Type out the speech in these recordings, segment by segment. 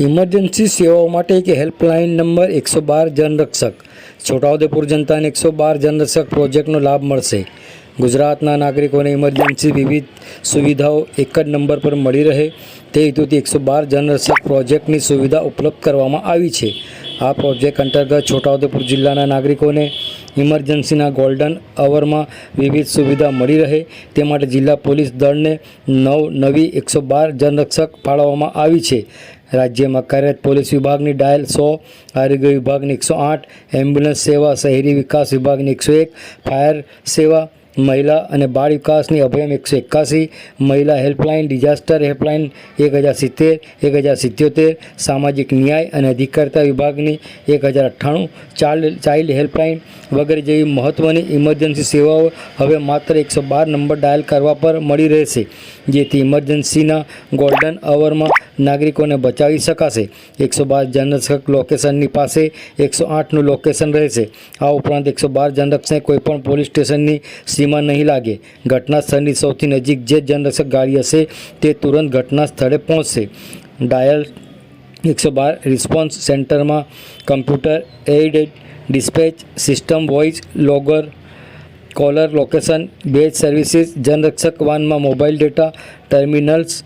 Emergency સેવાઓ માટે એક હેલ્પલાઇન નંબર એકસો બાર જનરક્ષક. છોટાઉદેપુર જનતાને એકસો બાર જનરક્ષક પ્રોજેક્ટનો લાભ મળશે. ગુજરાતના નાગરિકોને ઇમરજન્સી વિવિધ સુવિધાઓ એક જ નંબર પર મળી રહે. તે હેતુથી એકસો બાર જનરક્ષક પ્રોજેક્ટની સુવિધા ઉપલબ્ધ કરવામાં આવી છે. આ પ્રોજેક્ટ અંતર્ગત છોટાઉદેપુર જિલ્લાના નાગરિકોને ઇમરજન્સીના ગોલ્ડન અવરમાં વિવિધ સુવિધા મળી રહે તે માટે જિલ્લા પોલીસ દળને નવ નવી એકસો બાર જનરક્ષક ફાળવવામાં આવી છે. રાજ્યમાં કાર્યરત પોલીસ વિભાગની ડાયલ સો, આરોગ્ય વિભાગની એકસો આઠ, એમ્બ્યુલન્સ સેવા, શહેરી વિકાસ વિભાગની એકસો એક, ફાયર સેવા મહિલા અને બાળ વિકાસની અભયમ એકસો એકાસી મહિલા હેલ્પલાઇન, ડિઝાસ્ટર હેલ્પલાઇન એક હજાર સિત્તેર, એક હજાર સિત્યોતેર, સામાજિક ન્યાય અને અધિકારિતા વિભાગની એક હજાર અઠ્ઠાણું, ચાઇલ્ડ ચાઇલ્ડ હેલ્પલાઇન વગેરે જેવી મહત્ત્વની ઇમરજન્સી સેવાઓ હવે માત્ર એકસો બાર નંબર ડાયલ કરવા પર મળી રહેશે. જેથી ઇમરજન્સીના ગોલ્ડન અવરમાં નાગરિકોને બચાવી શકાશે. એકસો બાર જનરક્ષક લોકેશનની પાસે એકસો આઠનું લોકેશન રહેશે. આ ઉપરાંત એકસો બાર જનરક્ષકને કોઈપણ પોલીસ સ્ટેશનની સીમા નહીં લાગે. ઘટના સ્થળની સૌથી નજીક જે જનરક્ષક ગાડી હશે તે તુરંત ઘટના સ્થળે પહોંચશે. ડાયલ એકસો બાર રિસ્પોન્સ સેન્ટરમાં computer aided dispatch system voice logger caller location based services, Janrakshak વાનમાં mobile data, terminals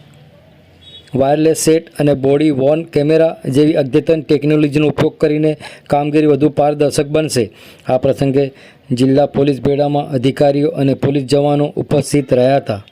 wireless set અને બોડી વોર્ન કેમેરા જેવી અદ્યતન ટેકનોલોજીનો ઉપયોગ કરીને કામગીરી વધુ પારદર્શક બનશે. આ પ્રસંગે જિલ્લા પોલીસ બેડામાં અધિકારીઓ અને પોલીસ જવાનો ઉપસ્થિત રહ્યા હતા.